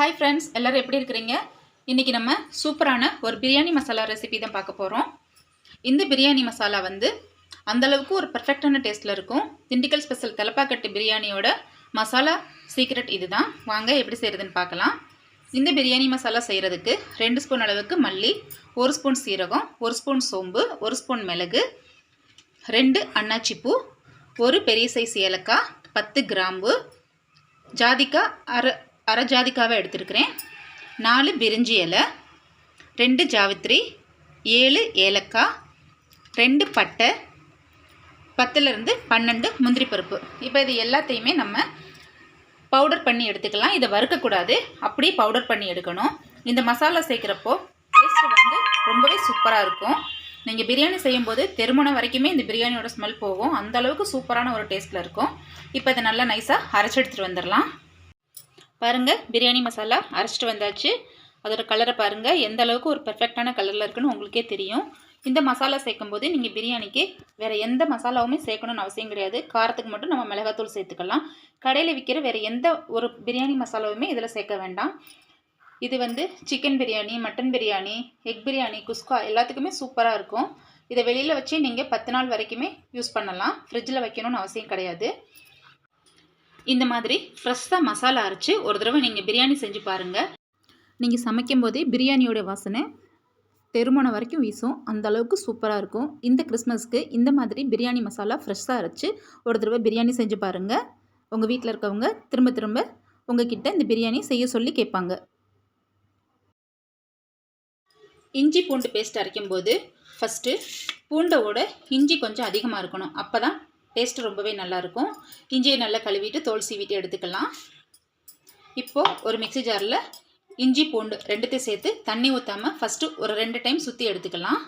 Hi friends எல்லோரும் எப்படி இருக்கிறீங்க? இன்றைக்கி நம்ம சூப்பரான ஒரு பிரியாணி மசாலா ரெசிபி தான் பார்க்க போகிறோம் இந்த பிரியாணி மசாலா வந்து அந்தளவுக்கு ஒரு பர்ஃபெக்டான டேஸ்ட்டில் இருக்கும். திண்டுக்கல் ஸ்பெஷல் தலப்பாக்கட்டு பிரியாணியோட மசாலா சீக்ரெட் இதுதான். வாங்க எப்படி செய்கிறதுன்னு பார்க்கலாம். இந்த பிரியாணி மசாலா செய்கிறதுக்கு ரெண்டு ஸ்பூன் அளவுக்கு மல்லி ஒரு ஸ்பூன் சீரகம் ஒரு ஸ்பூன் சோம்பு ஒரு ஸ்பூன் மிளகு ரெண்டு அன்னாச்சிப்பூ ஒரு பெரிய சைஸ் ஏலக்காய் பத்து கிராம்பு ஜாதிக்காய் அரை அரை ஜாதிக்காவை எடுத்துருக்கிறேன். நாலு பிரிஞ்சி இலை ரெண்டு ஜாவித்ரி ஏழு ஏலக்காய் ரெண்டு பட்டை பத்துலேருந்து பன்னெண்டு முந்திரி பருப்பு. இப்போ இது எல்லாத்தையுமே நம்ம பவுடர் பண்ணி எடுத்துக்கலாம். இதை வறுக்கக்கூடாது. அப்படியே பவுடர் பண்ணி எடுக்கணும். இந்த மசாலா சேர்க்குறப்போ டேஸ்ட்டு வந்து ரொம்பவே சூப்பராக இருக்கும். நீங்கள் பிரியாணி செய்யும்போது தெருமணம் வரைக்குமே இந்த பிரியாணியோட ஸ்மெல் போகும். அந்த அளவுக்கு சூப்பரான ஒரு டேஸ்ட்டில் இருக்கும். இப்போ இதை நல்லா நைஸாக அரைச்சி எடுத்துகிட்டு வந்துடலாம். பாருங்கள் பிரியாணி மசாலா அரைச்சிட்டு வந்தாச்சு. அதோட கலரை பாருங்கள் எந்த அளவுக்கு ஒரு பெர்ஃபெக்டான கலரில் இருக்குன்னு உங்களுக்கே தெரியும். இந்த மசாலா சேர்க்கும் போது நீங்கள் பிரியாணிக்கு வேறு எந்த மசாலாவுமே சேர்க்கணும்னு அவசியம் கிடையாது. காரத்துக்கு மட்டும் நம்ம மிளகாத்தூள் சேர்த்துக்கலாம். கடையில் விற்கிற வேறு எந்த ஒரு பிரியாணி மசாலாவுமே இதில் சேர்க்க வேண்டாம். இது வந்து chicken biryani mutton biryani egg biryani குஸ்கா எல்லாத்துக்குமே சூப்பராக இருக்கும். இதை வெளியில் வச்சு நீங்கள் பத்து நாள் வரைக்குமே யூஸ் பண்ணலாம். ஃப்ரிட்ஜில் வைக்கணும்னு அவசியம் கிடையாது. இந்த மாதிரி ஃப்ரெஷ்ஷாக மசாலா அரைச்சி ஒரு தடவை நீங்கள் பிரியாணி செஞ்சு பாருங்கள் நீங்கள் சமைக்கும் போதே பிரியாணியோட வாசனை தெருமணம் வரைக்கும் வீசும். அந்த அளவுக்கு சூப்பராக இருக்கும். இந்த கிறிஸ்மஸ்க்கு இந்த மாதிரி பிரியாணி மசாலா ஃப்ரெஷ்ஷாக அரைச்சி ஒரு தடவை பிரியாணி செஞ்சு பாருங்கள் உங்கள் வீட்டில் இருக்கவங்க திரும்ப திரும்ப உங்ககிட்ட இந்த பிரியாணி செய்ய சொல்லி கேட்பாங்க. இஞ்சி பூண்டு பேஸ்ட் அரைக்கும்போது ஃபஸ்ட்டு பூண்டோட இஞ்சி கொஞ்சம் அதிகமாக இருக்கணும். அப்போ தான் டேஸ்ட்டு ரொம்பவே நல்லாயிருக்கும் இஞ்சியை நல்லா கழுவிட்டு தோல் சீவிட்டு எடுத்துக்கலாம். இப்போது ஒரு மிக்சி ஜாரில் இஞ்சி பூண்டு ரெண்டுத்தையும் சேர்த்து தண்ணி ஊற்றாமல் ஃபஸ்ட்டு ஒரு ரெண்டு டைம் சுற்றி எடுத்துக்கலாம்.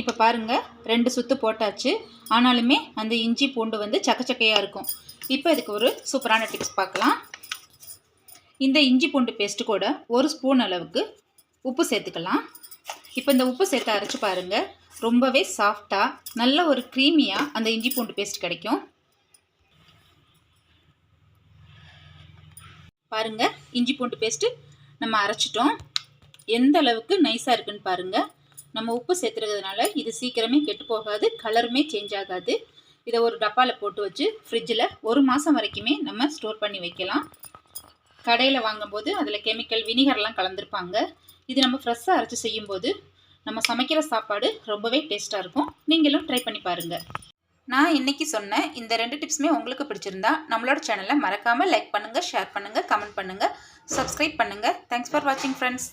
இப்போ பாருங்கள் ரெண்டு சுற்று போட்டாச்சு. ஆனாலுமே அந்த இஞ்சி பூண்டு வந்து சக்கச்சக்கையாக இருக்கும். இப்போ இதுக்கு ஒரு சூப்பரான டிப்ஸ் பார்க்கலாம் இந்த இஞ்சி பூண்டு பேஸ்ட்டு கூட ஒரு ஸ்பூன் அளவுக்கு உப்பு சேர்த்துக்கலாம். இப்போ இந்த உப்பு சேர்த்து அரைச்சி பாருங்கள் ரொம்பவே சாஃப்டாக நல்ல ஒரு க்ரீமியாக அந்த இஞ்சி பூண்டு பேஸ்ட் கிடைக்கும். பாருங்கள் இஞ்சி பூண்டு பேஸ்ட்டு நம்ம அரைச்சிட்டோம். எந்த அளவுக்கு நைஸாக இருக்குன்னு பாருங்கள் நம்ம உப்பு சேர்த்துருக்கிறதுனால இது சீக்கிரமே கெட்டு போகாது கலருமே சேஞ்ச் ஆகாது. இதை ஒரு டப்பாவில் போட்டு வச்சு ஃப்ரிட்ஜில் ஒரு மாதம் வரைக்குமே நம்ம ஸ்டோர் பண்ணி வைக்கலாம். கடையில் வாங்கும்போது அதில் கெமிக்கல் வினிகர்லாம் கலந்துருப்பாங்க. இது நம்ம ஃப்ரெஷ்ஷாக அரைச்சி செய்யும்போது நம்ம சமைக்கிற சாப்பாடு ரொம்பவே டேஸ்ட்டாக இருக்கும். நீங்களும் ட்ரை பண்ணி பாருங்கள் நான் இன்றைக்கி சொன்ன இந்த ரெண்டு டிப்ஸுமே உங்களுக்கு பிடிச்சிருந்தா நம்மளோட சேனலை மறக்காமல் லைக் பண்ணுங்கள் ஷேர் பண்ணுங்கள் கமெண்ட் பண்ணுங்கள் சப்ஸ்கிரைப் பண்ணுங்கள் தேங்க்ஸ் ஃபார் வாட்சிங் ஃப்ரெண்ட்ஸ்